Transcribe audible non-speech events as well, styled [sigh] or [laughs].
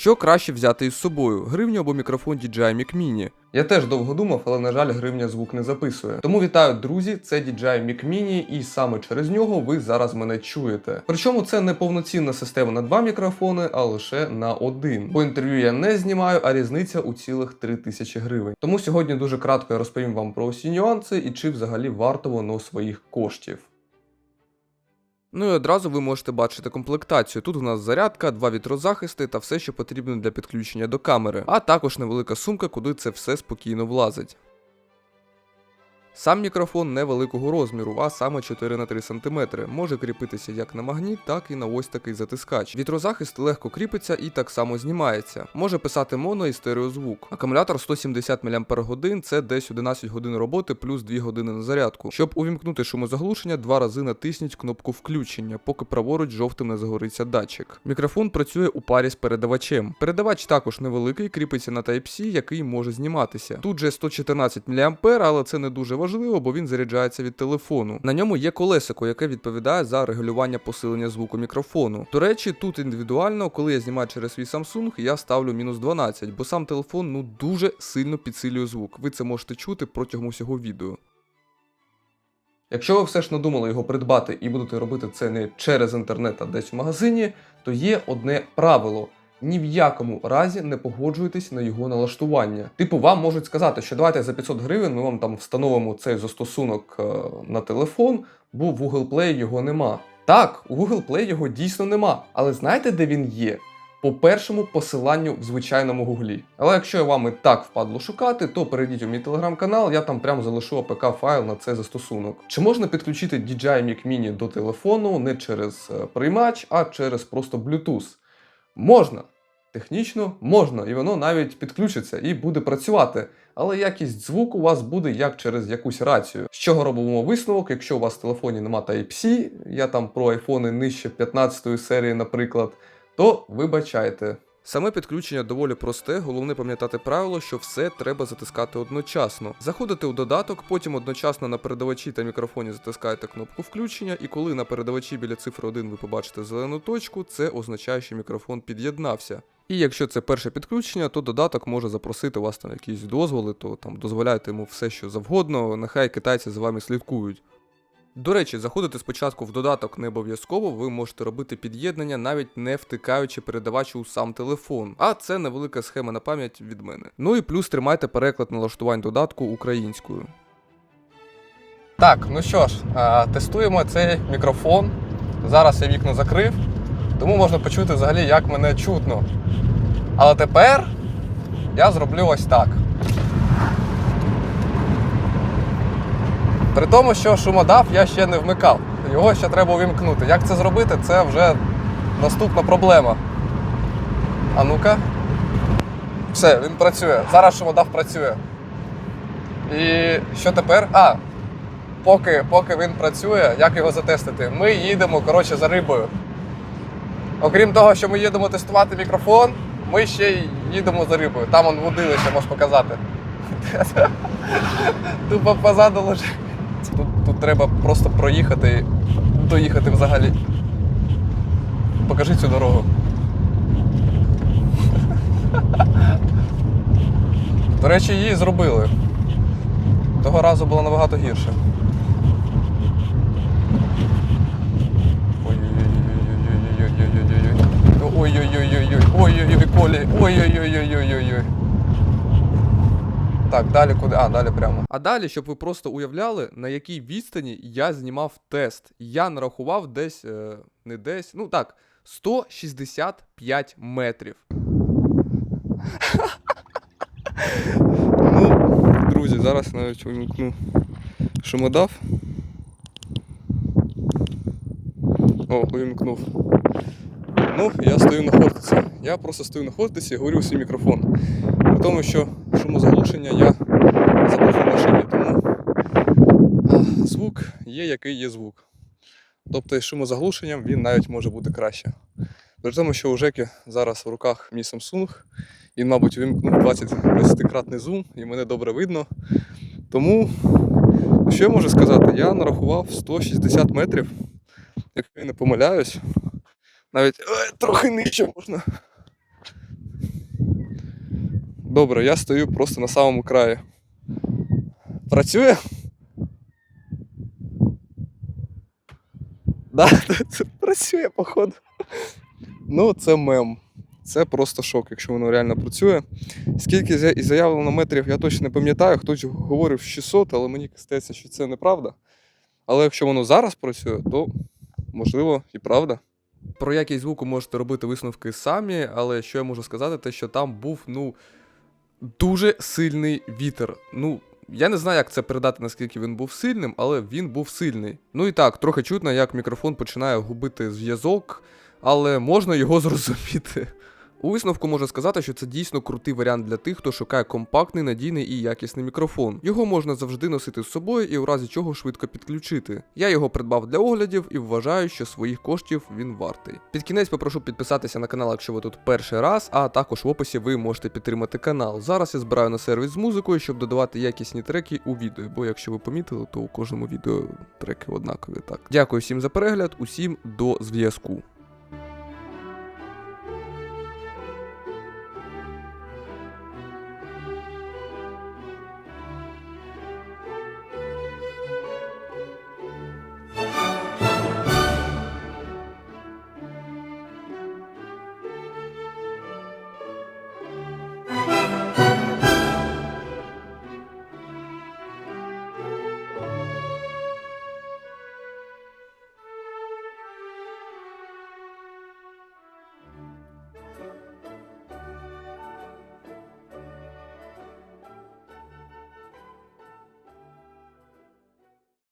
Що краще взяти із собою: гривню або мікрофон DJI Mic Mini? Я теж довго думав, але на жаль, гривня звук не записує. Тому вітаю, друзі! Це DJI Mic Mini, і саме через нього ви зараз мене чуєте. Причому це не повноцінна система на два мікрофони, а лише на один. Бо інтерв'ю я не знімаю, а різниця у цілих 3000 гривень. Тому сьогодні дуже кратко я розповім вам про усі нюанси і чи взагалі варто воно своїх коштів. Ну і одразу ви можете бачити комплектацію. Тут у нас зарядка, два вітрозахисти та все, що потрібно для підключення до камери, а також невелика сумка, куди це все спокійно влазить. Сам мікрофон невеликого розміру, а саме 4 на 3 см. Може кріпитися як на магніт, так і на ось такий затискач. Вітрозахист легко кріпиться і так само знімається. Може писати моно і стереозвук. Акумулятор 170 мАч це десь 11 годин роботи плюс 2 години на зарядку. Щоб увімкнути шумозаглушення, два рази натисніть кнопку включення, поки праворуч жовтим не загориться датчик. Мікрофон працює у парі з передавачем. Передавач також невеликий, кріпиться на Type-C, який може зніматися. Тут же 114 мА, але це не дуже важливо, бо він заряджається від телефону. На ньому є колесико, яке відповідає за регулювання посилення звуку мікрофону. До речі, тут індивідуально, коли я знімаю через свій Samsung, я ставлю мінус 12, бо сам телефон ну дуже сильно підсилює звук. Ви це можете чути протягом усього відео. Якщо ви все ж надумали його придбати і будете робити це не через інтернет, а десь в магазині, то є одне правило. Ні в якому разі не погоджуйтесь на його налаштування. Типу, вам можуть сказати, що давайте за 500 гривень ми вам там встановимо цей застосунок е, на телефон, бо в Google Play його нема. Так, у Google Play його дійсно нема. Але знаєте, де він є? По першому посиланню в звичайному гуглі. Але якщо вам і так впадло шукати, то перейдіть у мій телеграм-канал, я там прям залишу АПК файл на цей застосунок. Чи можна підключити DJI Mic Mini до телефону не через е, приймач, а через просто Bluetooth? Можна. Технічно можна, і воно навіть підключиться і буде працювати. Але якість звуку у вас буде як через якусь рацію. З чого робимо висновок, якщо у вас в телефоні нема Type-C, я там про айфони нижче 15 серії, наприклад, то вибачайте. Саме підключення доволі просте, головне пам'ятати правило, що все треба затискати одночасно. Заходите у додаток, потім одночасно на передавачі та мікрофоні затискаєте кнопку включення, і коли на передавачі біля цифри 1 ви побачите зелену точку, це означає, що мікрофон під'єднався. І якщо це перше підключення, то додаток може запросити вас на якісь дозволи, то там дозволяйте йому все, що завгодно, нехай китайці за вами слідкують. До речі, заходити спочатку в додаток не обов'язково, ви можете робити під'єднання, навіть не втикаючи передавач у сам телефон. А це невелика схема на пам'ять від мене. Ну і плюс тримайте переклад налаштувань додатку українською. Так, ну що ж, тестуємо цей мікрофон. Зараз я вікно закрив, тому можна почути взагалі, як мене чутно. Але тепер я зроблю ось так. При тому, що шумодав я ще не вмикав. Його ще треба увімкнути. Як це зробити, це вже наступна проблема. А ну-ка. Все, він працює. Зараз шумодав працює. І що тепер? А, поки, поки він працює, як його затестити? Ми їдемо коротше, за рибою. Окрім того, що ми їдемо тестувати мікрофон, ми ще й їдемо за рибою. Там он водилище, можеш показати. [laughs] Тупо позаду лежить. Треба просто проїхати доїхати взагалі. Покажи цю дорогу. До речі, її зробили. Того разу було набагато гірше. Ой-ой-ой-ой-ой-ой-ой-ой-ой-ой-ой-ой-ой-ой. Так, далі куди? А, далі прямо. А далі, щоб ви просто уявляли, на якій відстані я знімав тест. Я нарахував десь, е, не десь, ну так, 165 метрів. ну, друзі, зараз навіть увімкну шумодав. О, увімкнув. Ну, я стою на хортиці. Я просто стою на хортиці і говорю у свій мікрофон. При тому, що шумозаглушення я забув у машині, тому звук є, який є звук. Тобто із шумозаглушенням він навіть може бути краще. При тому, що у Жеки зараз в руках мій Samsung, він, мабуть, вимкнув 20-кратний зум і мене добре видно. Тому, що я можу сказати? Я нарахував 160 метрів, якщо я не помиляюсь. Навіть е, трохи нижче можна. Добре, я стою просто на самому краї. Працює? Да, це [laughs] працює, походу. Ну, це мем. Це просто шок, якщо воно реально працює. Скільки і заявлено метрів, я точно не пам'ятаю, хтось говорив 600, але мені здається, що це неправда. Але якщо воно зараз працює, то можливо і правда. Про якість звуку можете робити висновки самі, але що я можу сказати, те, що там був, ну, дуже сильний вітер. Ну, я не знаю, як це передати, наскільки він був сильним, але він був сильний. Ну і так, трохи чутно, як мікрофон починає губити зв'язок, але можна його [laughs] зрозуміти. У висновку можу сказати, що це дійсно крутий варіант для тих, хто шукає компактний, надійний і якісний мікрофон. Його можна завжди носити з собою і у разі чого швидко підключити. Я його придбав для оглядів і вважаю, що своїх коштів він вартий. Під кінець попрошу підписатися на канал, якщо ви тут перший раз, а також в описі ви можете підтримати канал. Зараз я збираю на сервіс з музикою, щоб додавати якісні треки у відео, бо якщо ви помітили, то у кожному відео треки однакові. Так. Дякую всім за перегляд, усім до зв'язку.